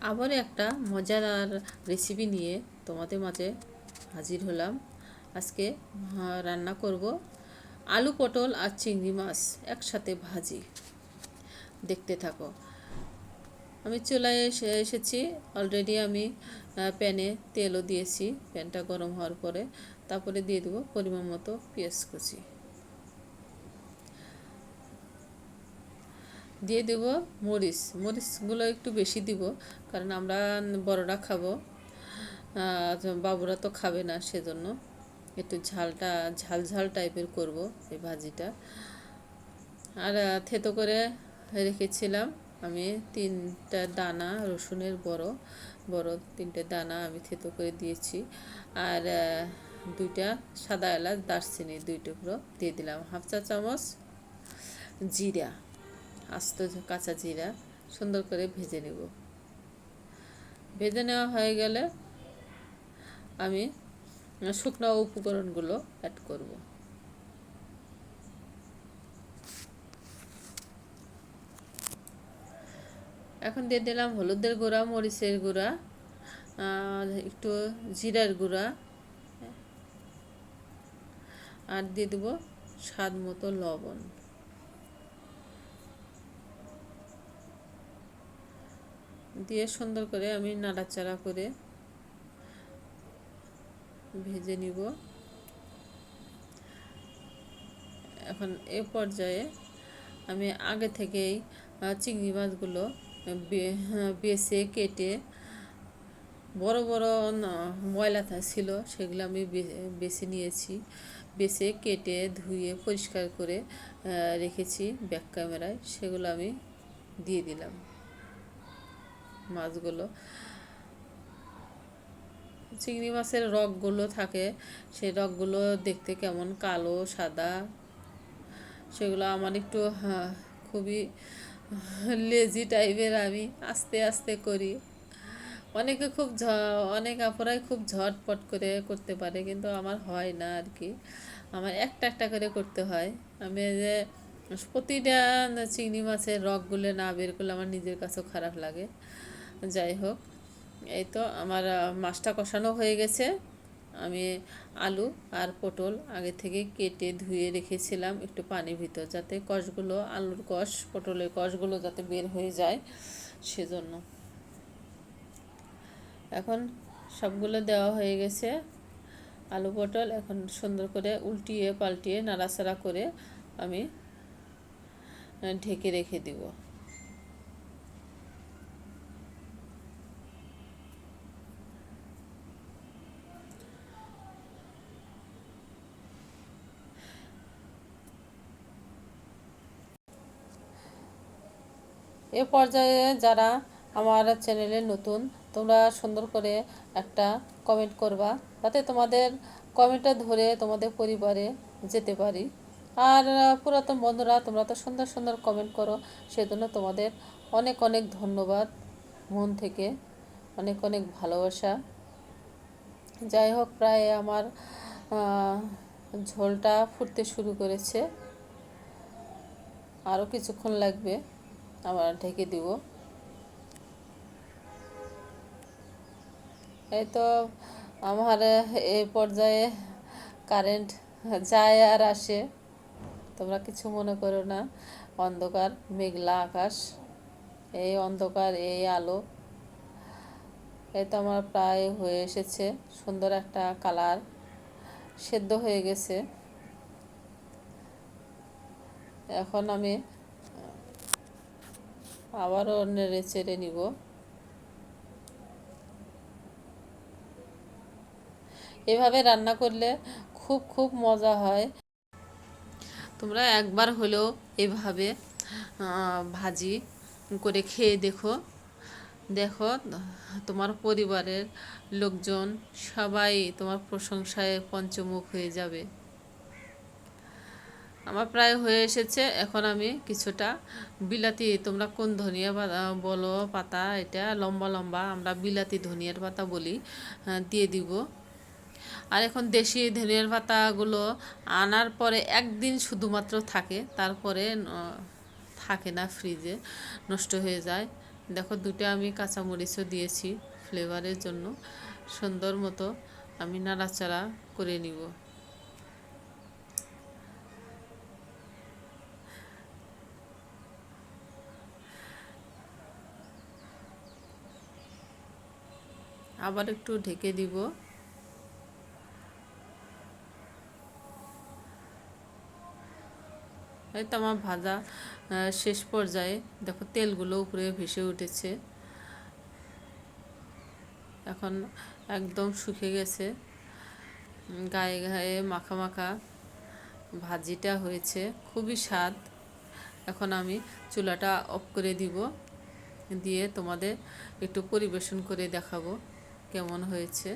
আবার একটা মজাদার রেসিপি নিয়ে তোমাদের মাঝে হাজির হলাম। আজকে রান্না করব আলু পটল আর চিংড়ি মাছ একসাথে ভাজি। দেখতে থাকো। আমি চুলায় এসে এসেছি। অলরেডি আমি প্যানে তেলও দিয়েছি। প্যানটা গরম হওয়ার পরে তারপরে দিয়ে দেবো পরিমাণ মতো পেঁয়াজ কুচি। দিয়ে দেব মরিচ। মরিচগুলো একটু বেশি দিব, কারণ আমরা বড়রা খাব। বাবুরা তো খাবে না, সেজন্য একটু ঝালটা, ঝাল ঝাল টাইপের করব এই ভাজিটা। আর থেতো করে রেখেছিলাম আমি তিনটা দানা, রসুনের বড় বড় তিনটে দানা আমি থেতো করে দিয়েছি। আর দুইটা সাদা এলাচ, দারচিনি দুই টুকরো দিয়ে দিলাম। হাফ চা চামচ জিরা। আস্ত কাঁচা জিরা সুন্দর করে ভেজে নেব। ভেজে নেওয়া হয়ে গেলে আমি শুকনো উপকরণগুলো অ্যাড করব। এখন দিয়ে দিলাম হলুদের গুঁড়া, মরিচের গুঁড়া একটু জিরার গুঁড়া। আর দিয়ে দেবো স্বাদ মতো লবণ। দিয়ে সুন্দর করে আমি নাড়াচাড়া করে ভেজে নিব। এখন এ পর্যায়ে আমি আগে থেকেই চিংড়ি মাছগুলো বেছে কেটে বড় বড় ময়লা ছিল সেগুলো আমি বেছে নিয়েছি। বেছে কেটে ধুয়ে পরিষ্কার করে রেখেছি ব্যাক ক্যামেরায়, সেগুলো আমি দিয়ে দিলাম। মাছগুলো। চিংড়ি মাছের রগগুলো থাকে সেই রগগুলো দেখতে কেমন কালো সাদা? সেগুলো আমার একটু হ্যাঁ, খুবই লেজি টাইপের আমি আস্তে আস্তে করি। অনেকে খুব ঝ অনেক আপুরাই খুব ঝটপট করে করতে পারে কিন্তু আমার হয় না আর কি। আমার একটা একটা করে করতে হয়। আমি যে প্রতিটা চিংড়ি মাছের রগগুলো না বের করলে আমার নিজের কাছেও খারাপ লাগে। যাই হোক, এই তো আমার মাছটা কষানো হয়ে গেছে। আমি আলু আর পটল আগে থেকে কেটে ধুয়ে রেখেছিলাম একটু পানির ভিতর যাতে কষগুলো, আলুর কষ, পটলের কষগুলো যাতে বের হয়ে যায় সেজন্য। এখন সবগুলো দেওয়া হয়ে গেছে, আলু, পটল এখন সুন্দর করে উল্টিয়ে পাল্টিয়ে নাড়াচাড়া করে আমি ঢেকে রেখে দিব। এ পর্যায়ে যারা আমার চ্যানেলে নতুন, তোমরা সুন্দর করে একটা কমেন্ট করবা। তাতে তোমাদের কমেন্টটা ধরে তোমাদের পরিবারে যেতে পারি। আর পুরাতন বন্ধুরা, তোমরা তো সুন্দর সুন্দর কমেন্ট করো। সেজন্য তোমাদের অনেক অনেক ধন্যবাদ মন থেকে। অনেক অনেক ভালোবাসা। যাই হোক, প্রায় আমার ঝোলটা ফুটতে শুরু করেছে। আরও কিছুক্ষণ লাগবে। আবার ঢেকে দিব। এই তো আমার এই পর্যায়ে কারেন্ট যায় আর আসে। তোমরা কিছু মনে করো না। অন্ধকার, মেঘলা আকাশ, এই অন্ধকার, এই আলো। এই তো আমার প্রায় হয়ে এসেছে। সুন্দর একটা কালার সেদ্ধ হয়ে গেছে। এখন আমি আবারও নেড়ে চেড়ে নিব। এভাবে রান্না করলে খুব খুব মজা হয়। তোমরা একবার হলেও এভাবে ভাজি করে খেয়ে দেখো। দেখো, তোমার পরিবারের লোকজন সবাই তোমার প্রশংসায় পঞ্চমুখ হয়ে যাবে। আমার প্রায় হয়ে এসেছে। এখন আমি কিছুটা বিলাতি, তোমরা কোন ধনিয়া বলো পাতা, এটা লম্বা লম্বা, আমরা বিলাতি ধনিয়ার পাতা বলি দিয়ে দিব। আর এখন দেশি ধনিয়ার পাতাগুলো আনার পরে একদিন শুধুমাত্র থাকে, তারপরে থাকে না, ফ্রিজে নষ্ট হয়ে যায়। দেখো, দুটো আমি কাঁচামরিচও দিয়েছি ফ্লেভারের জন্য। সুন্দর মতো আমি নাড়াচাড়া করে নিব। আবার একটু ঢেকে দিব। এই তো আমার ভাজা শেষ পর্যায়ে দেখো তেলগুলো উপরে ভেসে উঠেছে। এখন একদম শুকে গেছে। গায়ে গায়ে মাখা মাখা ভাজিটা হয়েছে, খুবই স্বাদ। এখন আমি চুলাটা অফ করে দিব, দিয়ে তোমাদের একটু পরিবেশন করে দেখাবো। কেমন হয়েছে?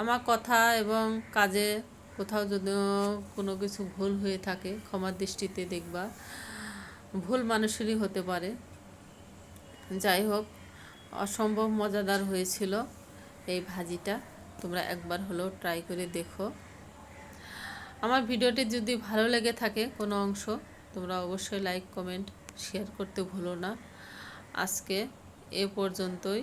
আমার কথা এবং কাজে কোথাও যদি কোনো কিছু ভুল হয়ে থাকে, ক্ষমার দৃষ্টিতে দেখবা, ভুল মানুষেরই হতে পারে। যাই হোক, অসম্ভব মজাদার হয়েছিল এই ভাজিটা। তোমরা একবার হলেও ট্রাই করে দেখো। আমার ভিডিওটি যদি ভালো লেগে থাকে কোনো অংশ, তোমরা অবশ্যই লাইক কমেন্ট শেয়ার করতে ভুলো না। আজকে এ পর্যন্তই।